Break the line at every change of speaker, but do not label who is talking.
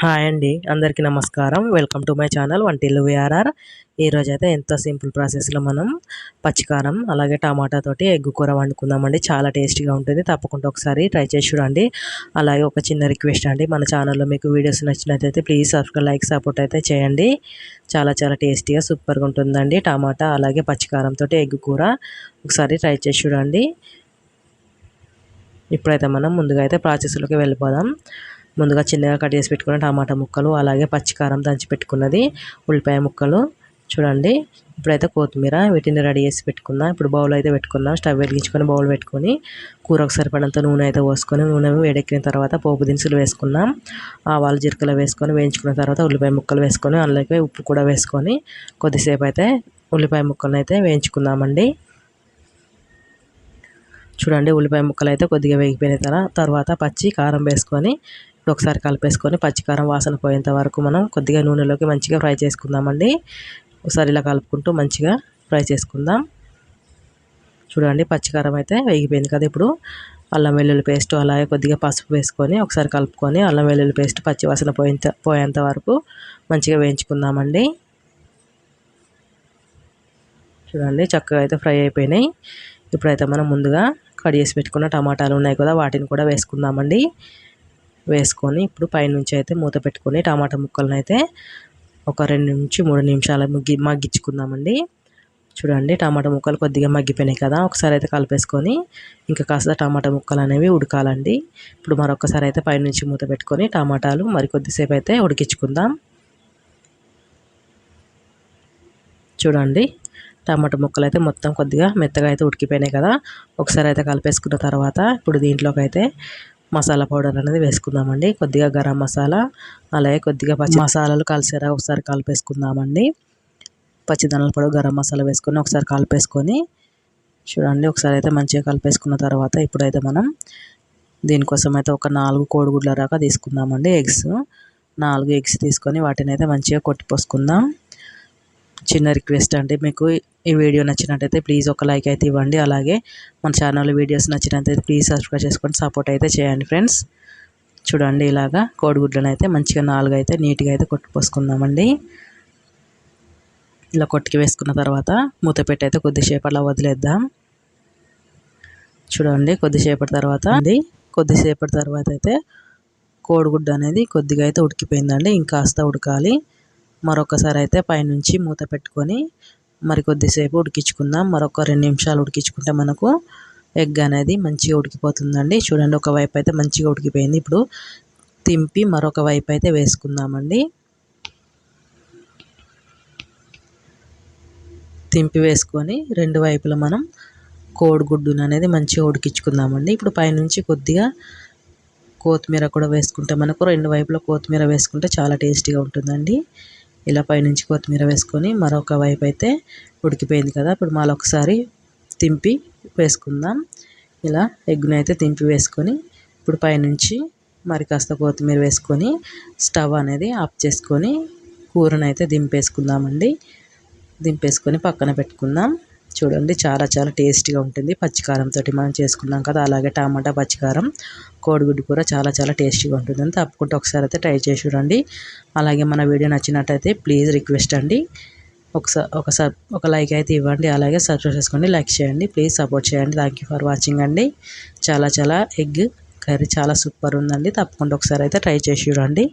Hi అండి అందరికీ నమస్కారం. వెల్కమ్ టు మై ఛానల్ వంటిల్లు విఆర్ఆర్. ఈరోజు అయితే ఎంతో సింపుల్ ప్రాసెస్లో మనం పచ్చికారం అలాగే టమాటా తోటి ఎగ్గు కూర వండుకుందామండి. చాలా టేస్టీగా ఉంటుంది. తప్పకుండా ఒకసారి ట్రై చేసి చూడండి. అలాగే ఒక చిన్న రిక్వెస్ట్ అండి మన ఛానల్లో మీకు వీడియోస్ నచ్చినట్లయితే ప్లీజ్ సబ్స్క్రైబ్ లైక్ సపోర్ట్ అయితే చేయండి. చాలా చాలా టేస్టీగా సూపర్గా ఉంటుందండి టమాటా అలాగే పచ్చికారంతో ఎగ్గు కూర. ఒకసారి ట్రై చేసి చూడండి. ఇప్పుడైతే మనం ముందుగా అయితే ప్రాసెస్లోకి వెళ్ళిపోదాం. ముందుగా చిన్నగా కట్ చేసి పెట్టుకున్న టమాటా ముక్కలు అలాగే పచ్చికారం దంచి పెట్టుకున్నది ఉల్లిపాయ ముక్కలు. చూడండి ఇప్పుడైతే కొత్తిమీర వీటిని రెడీ చేసి పెట్టుకుందాం ఇప్పుడు బౌల్ అయితే పెట్టుకుందాం స్టవ్ వెలిగించుకొని బౌల్ పెట్టుకొని కూరకు సరిపడంత నూనె అయితే పోసుకొని నూనె వేడెక్కిన తర్వాత పోపు దినుసులు వేసుకుందాం ఆవాలు జీలకలు వేసుకొని వేయించుకున్న తర్వాత ఉల్లిపాయ ముక్కలు వేసుకొని అలాగే ఉప్పు కూడా వేసుకొని కొద్దిసేపు అయితే ఉల్లిపాయ ముక్కలను అయితే వేయించుకుందామండి. చూడండి ఉల్లిపాయ ముక్కలు అయితే కొద్దిగా వేగిపోయిన తర్వాత పచ్చి కారం వేసుకొని ఒకసారి కలిపేసుకొని పచ్చికారం వాసన పోయేంత వరకు మనం కొద్దిగా నూనెలోకి మంచిగా ఫ్రై చేసుకుందామండి. ఒకసారి ఇలా కలుపుకుంటూ మంచిగా ఫ్రై చేసుకుందాం. చూడండి పచ్చికారం అయితే వేగిపోయింది కదా ఇప్పుడు. అల్లం వెల్లుల్లి పేస్ట్ అలాగే కొద్దిగా పసుపు వేసుకొని ఒకసారి కలుపుకొని అల్లం వెల్లుల్లి పేస్ట్ పచ్చి వాసన పోయేంత పోయేంత వరకు మంచిగా వేయించుకుందామండి. చూడండి చక్కగా అయితే ఫ్రై అయిపోయినాయి. ఇప్పుడైతే మనం ముందుగా కట్ చేసి పెట్టుకున్న టమాటాలు ఉన్నాయి కదా వాటిని కూడా వేసుకుందామండి. వేసుకొని ఇప్పుడు పైనుంచి అయితే మూత పెట్టుకొని టమాటా ముక్కలను అయితే ఒక రెండు నుంచి మూడు నిమిషాలు మగ్గి మగ్గించుకుందామండి. చూడండి టమాటా ముక్కలు కొద్దిగా మగ్గిపోయినాయి కదా. ఒకసారి అయితే కలిపేసుకొని ఇంకా కాస్త టమాటా ముక్కలు అనేవి ఉడకాలండి. ఇప్పుడు మరొకసారి అయితే పైనుంచి మూత పెట్టుకొని టమాటాలు మరి కొద్దిసేపు అయితే ఉడికించుకుందాం. చూడండి టమాటా ముక్కలు అయితే మొత్తం కొద్దిగా మెత్తగా అయితే ఉడికిపోయినాయి కదా. ఒకసారి అయితే కలిపేసుకున్న తర్వాత ఇప్పుడు దీంట్లోకి అయితే మసాలా పౌడర్ అనేది వేసుకుందామండి. కొద్దిగా గరం మసాలా అలాగే కొద్దిగా పచ్చి మసాలాలు కలిసేరా ఒకసారి కలిపేసుకుందామండి. పచ్చిదనాల పొడి గరం మసాలా వేసుకొని ఒకసారి కలిపేసుకొని చూడండి ఒకసారి అయితే మంచిగా కలిపేసుకున్న తర్వాత ఇప్పుడైతే మనం దీనికోసం అయితే ఒక నాలుగు కోడిగుడ్ల దాకా తీసుకుందామండి. ఎగ్స్ నాలుగు ఎగ్స్ తీసుకొని వాటిని అయితే మంచిగా కొట్టిపోసుకుందాం చిన్న రిక్వెస్ట్ అండి మీకు ఈ వీడియో నచ్చినట్టయితే ప్లీజ్ ఒక లైక్ అయితే ఇవ్వండి. అలాగే మన ఛానల్ వీడియోస్ నచ్చినట్టయితే ప్లీజ్ సబ్స్క్రైబ్ చేసుకొని సపోర్ట్ అయితే చేయండి ఫ్రెండ్స్. చూడండి ఇలాగా కోడిగుడ్లను అయితే మంచిగా నాలుగు అయితే నీట్గా అయితే కొట్టుపోసుకుందామండి ఇలా కొట్టుకి వేసుకున్న తర్వాత మూత పెట్టి అయితే కొద్దిసేపు అలా వదిలేద్దాం. చూడండి కొద్దిసేపటి తర్వాత అండి కొద్దిసేపటి తర్వాత అయితే కోడిగుడ్డ అనేది కొద్దిగా అయితే ఉడికిపోయిందండి ఇంకాస్త ఉడకాలి. మరొకసారి అయితే పైనుంచి మూత పెట్టుకొని మరి కొద్దిసేపు ఉడికించుకుందాం. మరొక రెండు నిమిషాలు ఉడికించుకుంటే మనకు ఎగ్ అనేది మంచిగా ఉడికిపోతుందండి. చూడండి ఒక వైపు అయితే మంచిగా ఉడికిపోయింది. ఇప్పుడు తింపి మరొక వైపు అయితే వేసుకుందామండి. తింపి వేసుకొని రెండు వైపులా మనం కోడిగుడ్డును అనేది మంచిగా ఉడికించుకుందామండి. ఇప్పుడు పైనుంచి కొద్దిగా కొత్తిమీర కూడా వేసుకుంటే మనకు రెండు వైపులా కొత్తిమీర వేసుకుంటే చాలా టేస్టీగా ఉంటుందండి. ఇలా పైనుంచి కొత్తిమీర వేసుకొని మరొక వైపు అయితే ఉడికిపోయింది కదా. ఇప్పుడు మళ్ళీ ఒకసారి తింపి వేసుకుందాం. ఇలా ఎగ్గుని అయితే తింపి వేసుకొని ఇప్పుడు పైనుంచి మరి కాస్త కొత్తిమీర వేసుకొని స్టవ్ అనేది ఆఫ్ చేసుకొని కూరనైతే దింపేసుకుందామండి. దింపేసుకొని పక్కన పెట్టుకుందాం. చూడండి చాలా చాలా టేస్టీగా ఉంటుంది. పచ్చికారంతో మనం చేసుకున్నాం కదా అలాగే టమాటా పచ్చికారం కోడిగుడ్డు కూర చాలా చాలా టేస్టీగా ఉంటుందని తప్పకుండా ఒకసారి అయితే ట్రై చేసి చూడండి. అలాగే మన వీడియో నచ్చినట్టయితే ప్లీజ్ రిక్వెస్ట్ అండి. ఒకసారి ఒకసారి ఒక లైక్ అయితే ఇవ్వండి. అలాగే సబ్స్క్రైబ్ చేసుకోండి లైక్ చేయండి ప్లీజ్ సపోర్ట్ చేయండి. థ్యాంక్ ఫర్ వాచింగ్ అండి. చాలా చాలా ఎగ్ కర్రీ చాలా సూపర్ ఉందండి. తప్పకుండా ఒకసారి అయితే ట్రై చేసి చూడండి.